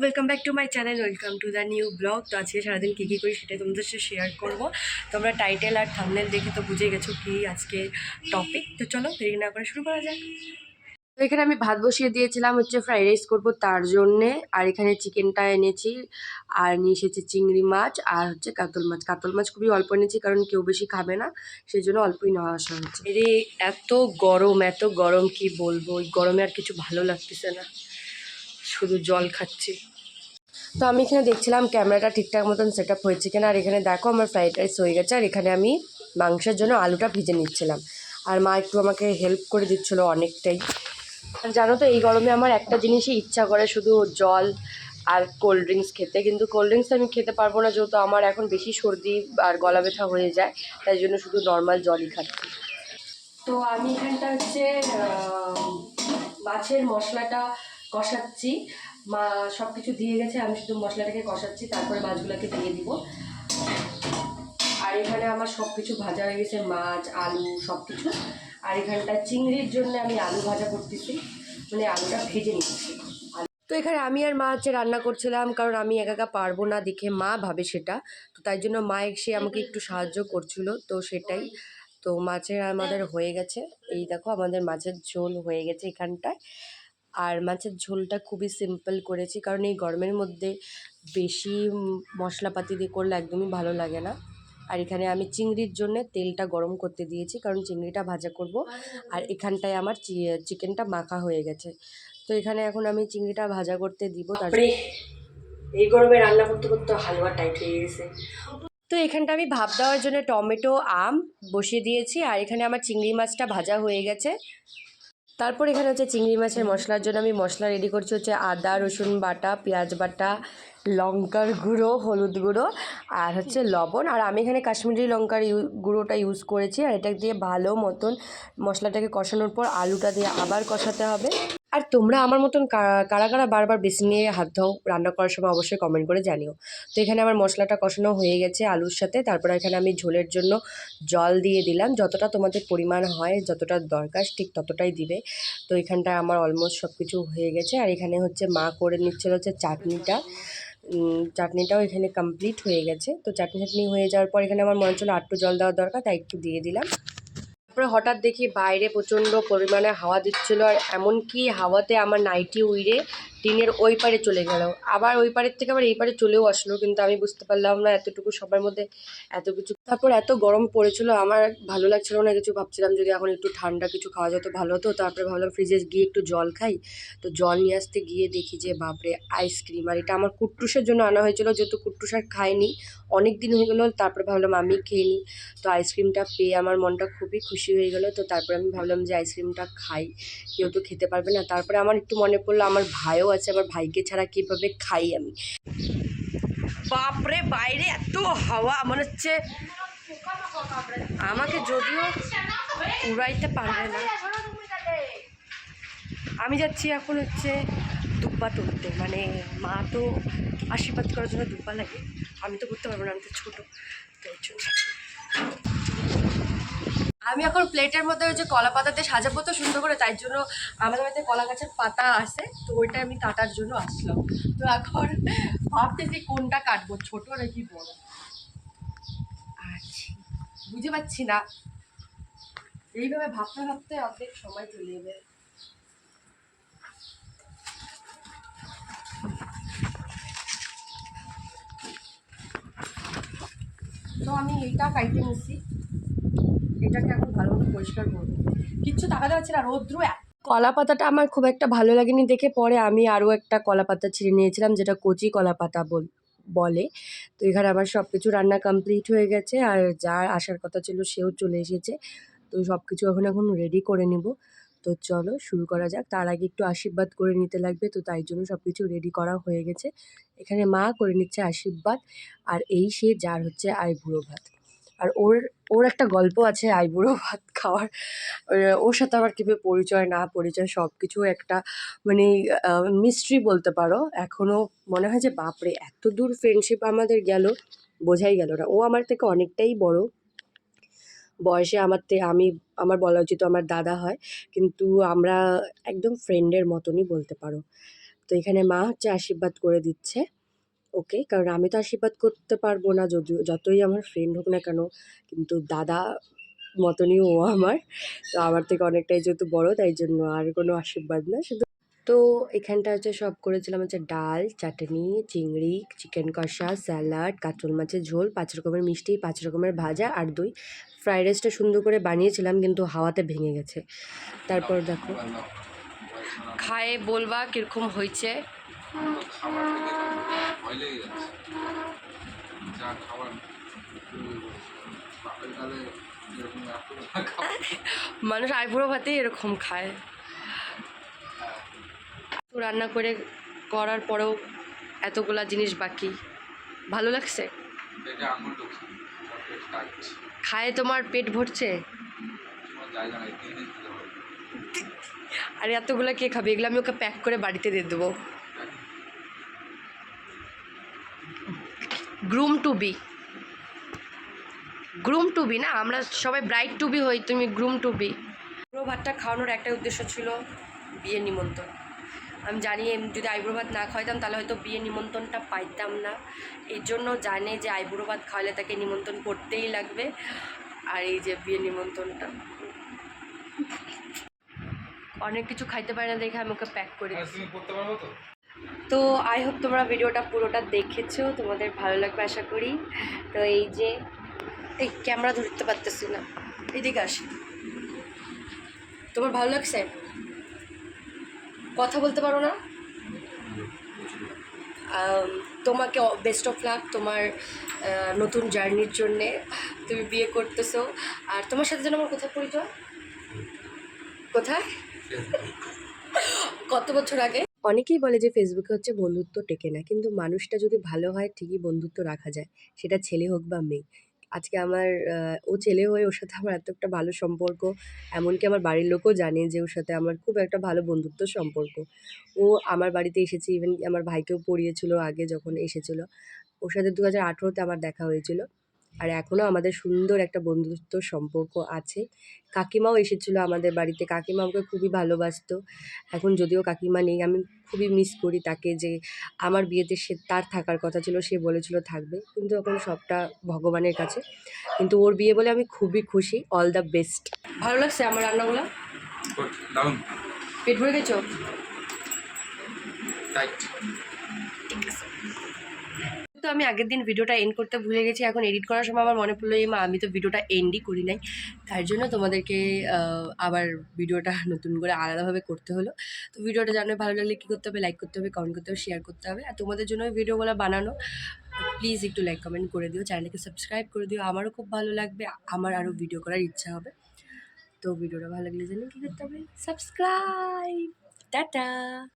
Welcome back to my channel welcome to the new blog তো আজকে সারাদিন কী কী করি সেটাই তোমাদের সাথে শেয়ার করব। তোমরা টাইটেল আর থামনেল দেখে তো বুঝে গেছো কি আজকে টপিক তো চলো দেরি না করে শুরু করা যাক। তো এখানে আমি ভাত বসিয়ে দিয়েছিলাম, হচ্ছে ফ্রাইড রাইস করব তার জন্যে। আর এখানে চিকেনটা এনেছি, আর নিয়ে এসেছি চিংড়ি মাছ, আর হচ্ছে কাতল মাছ। কাতল মাছ খুবই অল্প এনেছি কারণ কেউ বেশি খাবে না সেই জন্য অল্পই নেওয়া আসা হচ্ছে। এরে এত গরম এত গরম, কি বলব? ওই গরমে আর কিছু ভালো লাগতেছে না। শুধু জল খাচ্ছি। তো আমি এখানে দেখছিলাম ক্যামেরাটা ঠিকঠাক মতন সেট আপ হয়েছে কিনা। আর এখানে দেখো আমার ফ্রাইড রাইস হয়ে গেছে। আর এখানে আমি মাংসের জন্য আলুটা ভিজে নিচ্ছিলাম। আর মা একটু আমাকে হেল্প করে দিচ্ছিল অনেকটাই। আর জানো তো, এই গরমে আমার একটা জিনিসই ইচ্ছা করে, শুধু জল আর কোল্ড ড্রিঙ্কস খেতে। কিন্তু কোল্ড ড্রিঙ্কস আমি খেতে পারব না, যেহেতু আমার এখন বেশি সর্দি আর গলা ব্যথা হয়ে যায়, তাই জন্য শুধু নর্মাল জলই খাচ্ছি। তো আমি এখানটা হচ্ছে মাছের মশলাটা কষাচ্ছি। মা সব কিছু দিয়ে গেছে আমি শুধু মশলাটাকে কষাচ্ছি তারপরে মাছগুলোকে দিয়ে দিব। আর এখানে আমার সব কিছু ভাজা হয়ে গেছে মাছ আলু সব কিছু আর এখানটা চিংড়ির জন্য আমি আলু ভাজা করতেছি মানে আলুটা ভেজে নিচ্ছি। তো এখানে আমি আর মা হচ্ছে রান্না করছিলাম কারণ আমি একা একা পারব না দেখে মা ভাবে সেটা। তো তাই জন্য মা এসে আমাকে একটু সাহায্য করছিল তো সেটাই। তো মাছের আমাদের হয়ে গেছে। এই দেখো আমাদের মাছের ঝোল হয়ে গেছে এখানটায়। আর মাছের ঝোলটা খুবই সিম্পল করেছি কারণ এই গরমের মধ্যে বেশি মশলাপাতি দিয়ে করলে একদমই ভালো লাগে না। আর এখানে আমি চিংড়ির জন্য তেলটা গরম করতে দিয়েছি কারণ চিংড়িটা ভাজা করব। আর এখানটায় আমার চিকেনটা মাখা হয়ে গেছে। তো এখানে এখন আমি চিংড়িটা ভাজা করতে দিব তারপরে এই গরমে রান্না করতে করতে হালুয়া টাইট হয়ে গেছে। তো এখানটা আমি ভাপ দেওয়ার জন্য টমেটো আম বসিয়ে দিয়েছি আর এখানে আমার চিংড়ি মাছটা ভাজা হয়ে গেছে। তারপর এখানে হচ্ছে চিংড়ি মাছের মশলার জন্য আমি মশলা রেডি করছি হচ্ছে আদা, রসুন বাটা, পেঁয়াজ বাটা, লঙ্কার গুঁড়ো, হলুদ গুঁড়ো আর হচ্ছে লবণ। আর আমি এখানে কাশ্মীরি লঙ্কার গুঁড়োটা ইউজ করেছি আর এটা দিয়ে ভালো মতন মশলাটাকে কষানোর পর আলুটা দিয়ে আবার কষাতে হবে। আর তোমরা আমার মতন কারা কারা বারবার বেশি নিয়ে হাত ধাও, রান্না করার সময় অবশ্যই কমেন্ট করে জানিও। তো এখানে আমার মশলাটা কষানো হয়ে গেছে আলুর সাথে, তারপর এখানে আমি ঝোলের জন্য জল দিয়ে দিলাম। যতটা তোমাদের পরিমাণ হয়, যতটা দরকার, ঠিক ততটাই দিবে। তো এখানটায় আমার অলমোস্ট সব কিছু হয়ে গেছে। আর এখানে হচ্ছে মা করে নিচ্ছিল হচ্ছে চাটনিটা। চাটনিটাও এখানে কমপ্লিট হয়ে গেছে। তো চাটনি চাটনি হয়ে যাওয়ার পর এখানে আমার মনে হচ্ছিল আটটু জল দেওয়ার দরকার, তাই একটু দিয়ে দিলাম। তারপরে হঠাৎ দেখি বাইরে প্রচণ্ড পরিমাণে হাওয়া দিচ্ছিল আর এমনকি হাওয়াতে আমার নাইটি উইড়ে টিনের ওই পারে চলে গেল। আবার ওই পারের থেকে আবার এই পারে চলেও আসলো, কিন্তু আমি বুঝতে পারলাম না এতটুকু সবার মধ্যে এত কিছু। তারপর এত গরম পড়েছিল, আমার ভালো লাগছিল না কিছু। ভাবছিলাম যদি এখন একটু ঠান্ডা কিছু খাওয়া যেত, ভালো হতো। তারপরে ভাবলাম ফ্রিজে গিয়ে একটু জল খাই। তো জল নিয়ে আসতে গিয়ে দেখি যে, বাপরে আইসক্রিম আর এটা আমার কুট্টুসের জন্য আনা হয়েছিল, যেহেতু কুট্টুস আর খায়নি অনেক দিন হয়ে গেলো, তারপরে ভাবলাম আমি খেয়ে নিই। তো আইসক্রিমটা পেয়ে আমার মনটা খুবই খুশি হয়ে গেলো। তো তারপরে আমি ভাবলাম যে আইসক্রিমটা খাই, কেউ তো খেতে পারবে না। তারপরে আমার একটু মনে পড়ল, আমার ভাইও আছে আমার ভাইকে ছাড়া কীভাবে খাই আমি? বাপরে, বাইরে এত হাওয়া, মনে হচ্ছে আমাকে যদিও উড়াইতে পারবে না। আমি যাচ্ছি এখন হচ্ছে দুব্বা তুলতে মানে মা তো আশীর্বাদ করার জন্য দুব্বা লাগে। আমি তো করতে পারব না, আমি তো ছোটো, তো জন্য। আমি এখন প্লেটের মধ্যে ওই যে কলা পাতাতে সাজাবো তো সুন্দর করে, তাই জন্য আমাদের বাড়িতে কলা গাছের পাতা আছে, তো ওইটা আমি কাটার জন্য আসলাম। তো এখন ভাবতেছি কোনটা কাটবো, ছোট নাকি বড়? আচ্ছা বুঝতে পারছি না। এইভাবে ভাবতে ভাবতে অর্ধেক সময় চলে যাবে। তো আমি এইটা কাইতে নিচ্ছি এটাকে এখন ভালো মতো পরিষ্কার করব কিচ্ছু তাকাতে পারছি না, রৌদ্র কলা পাতাটা আমার খুব একটা ভালো লাগেনি দেখে পরে আমি আরও একটা কলা পাতা ছিঁড়ে নিয়েছিলাম, যেটা কচি কলা পাতা বল, বলে। তো এখানে আমার সব কিছু রান্না কমপ্লিট হয়ে গেছে আর যার আসার কথা ছিল সেও চলে এসেছে। তো সব কিছু এখন এখন রেডি করে নেব। তো চলো শুরু করা যাক। তার আগে একটু আশীর্বাদ করে নিতে লাগবে, তো তাই জন্য সব কিছু রেডি করা হয়ে গেছে। এখানে মা করে নিচ্ছে আশীর্বাদ, আর এই সে যার হচ্ছে আয় আইবুড়ো ভাত। আর ওর ওর একটা গল্প আছে আইবুড়ো ভাত খাওয়ার। ওর- সাথে আমার কীভাবে পরিচয়, না পরিচয় সব কিছু একটা মানে মিস্ট্রি বলতে পারো। এখনও মনে হয় যে, বাপরে, এত দূর ফ্রেন্ডশিপ আমাদের গেল, বোঝাই গেল না। ও আমার থেকে অনেকটাই বড়। বয়সে আমার থেকে আমি, আমার বলা উচিত আমার দাদা হয়। কিন্তু আমরা একদম ফ্রেন্ডের মতনই বলতে পারো। তো এখানে মা হচ্ছে আশীর্বাদ করে দিচ্ছে। ওকে কারণ আমি তো আশীর্বাদ করতে পারব না যদিও যতই আমার ফ্রেন্ড হোক না কেন কিন্তু দাদা মতনই ও আমার। তো আমার থেকে অনেকটাই যেহেতু বড় তাই জন্য আর কোনো আশীর্বাদ না। শুধু তো এখানটা হচ্ছে সব করেছিলাম হচ্ছে ডাল চাটনি চিংড়ি চিকেন কষা স্যালাড কাতল মাছের ঝোল পাঁচ রকমের মিষ্টি পাঁচ রকমের ভাজা আর দই। ফ্রাইড রাইসটা সুন্দর করে বানিয়েছিলাম কিন্তু হাওয়াতে ভেঙে গেছে। তারপর দেখো খায়ে বলবা কীরকম হয়েছে? খাবার থেকে এতগুলো খাবার মানুষ আইবুড়ো ভাতে এরকম খায়। রান্না করে করার পরেও এতগুলা জিনিস বাকি। ভালো লাগছে? খায় তোমার পেট ভরছে? আর এতগুলা কে খাবে? এগুলো আমি ওকে প্যাক করে বাড়িতে দিয়ে দেবো। Groom to be groom to be না? আমরা সবাই ব্রাইট টু বি হই তুমি গ্রুম টু বি পুরো ভাতটা খাওয়ানোর একটা উদ্দেশ্য ছিল বিয়ের নিমন্ত্রণ। আমি জানি যদি আইবুড়ো ভাত না খাওয়াইতাম তাহলে হয়তো বিয়ের নিমন্ত্রণটা পাইতাম না। এই জন্য জানে যে আইবুড়ো ভাত খাওয়ালে তাকে নিমন্ত্রণ করতেই লাগবে। আর এই যে বিয়ের নিমন্ত্রণটা। অনেক কিছু খাইতে পারে না দেখে আমি ওকে প্যাক করে দিই। তো আই হোপ তোমরা ভিডিওটা পুরোটা দেখেছ তোমাদের ভালো লাগবে আশা করি। তো এই যে এই ক্যামেরা ধরতে পারতেছি না। এদিকে আসি। তোমার ভালো লাগছে? কথা বলতে পারো না? তোমাকে বেস্ট অফ লাক তোমার নতুন জার্নির জন্যে। তুমি বিয়ে করতেছো। আর তোমার সাথে যেন আমার কোথায় পরিচয়? কোথায়? কত বছর আগে? অনেকেই বলে যে, ফেসবুকে হচ্ছে বন্ধুত্ব টেকে না। কিন্তু মানুষটা যদি ভালো হয়, ঠিকই বন্ধুত্ব রাখা যায়। সেটা ছেলে হোক বা মেয়ে। আজকে আমার ও ছেলে হয়ে ওর সাথে আমার এত একটা ভালো সম্পর্ক, এমনকি আমার বাড়ির লোকও জানে যে, ওর সাথে আমার খুব একটা ভালো বন্ধুত্ব সম্পর্ক। ও আমার বাড়িতে এসেছে ইভেন আমার ভাইকেও পড়িয়েছিল আগে যখন এসেছিল। ওর সাথে দু হাজার আঠেরোতে আমার দেখা হয়েছিল। আর এখনও আমাদের সুন্দর একটা বন্ধুত্ব সম্পর্ক আছে। কাকিমাও এসেছিল আমাদের বাড়িতে। কাকিমা আমাকে খুবই ভালোবাসতো। এখন যদিও কাকিমা নেই আমি খুবই মিস করি তাকে যে আমার বিয়েতে সে তার থাকার কথা ছিল সে বলেছিল থাকবে। কিন্তু এখন সবটা ভগবানের কাছে। কিন্তু ওর বিয়ে বলে আমি খুবই খুশি। অল দ্য বেস্ট ভালো লাগছে আমার রান্নাগুলো? পেট ভরে গেছো? তো আমি আগের দিন ভিডিওটা এন্ড করতে ভুলে গেছি, এখন এডিট করার সময় আমার মনে পড়ল এই মা, আমি তো ভিডিওটা এন্ডই করি নাই। তার জন্য তোমাদেরকে আবার ভিডিওটা নতুন করে আলাদাভাবে করতে হলো। তো ভিডিওটা জানো ভালো লাগলে কী করতে হবে লাইক করতে হবে কমেন্ট করতে হবে শেয়ার করতে হবে। আর তোমাদের জন্য ভিডিওগুলো বানানো প্লিজ একটু লাইক কমেন্ট করে দিও চ্যানেলকে সাবস্ক্রাইব করে দিও। আমারও খুব ভালো লাগবে, আমার আরও ভিডিও করার ইচ্ছা হবে। তো ভিডিওটা ভালো লাগলে জানো কী করতে হবে? Subscribe tata!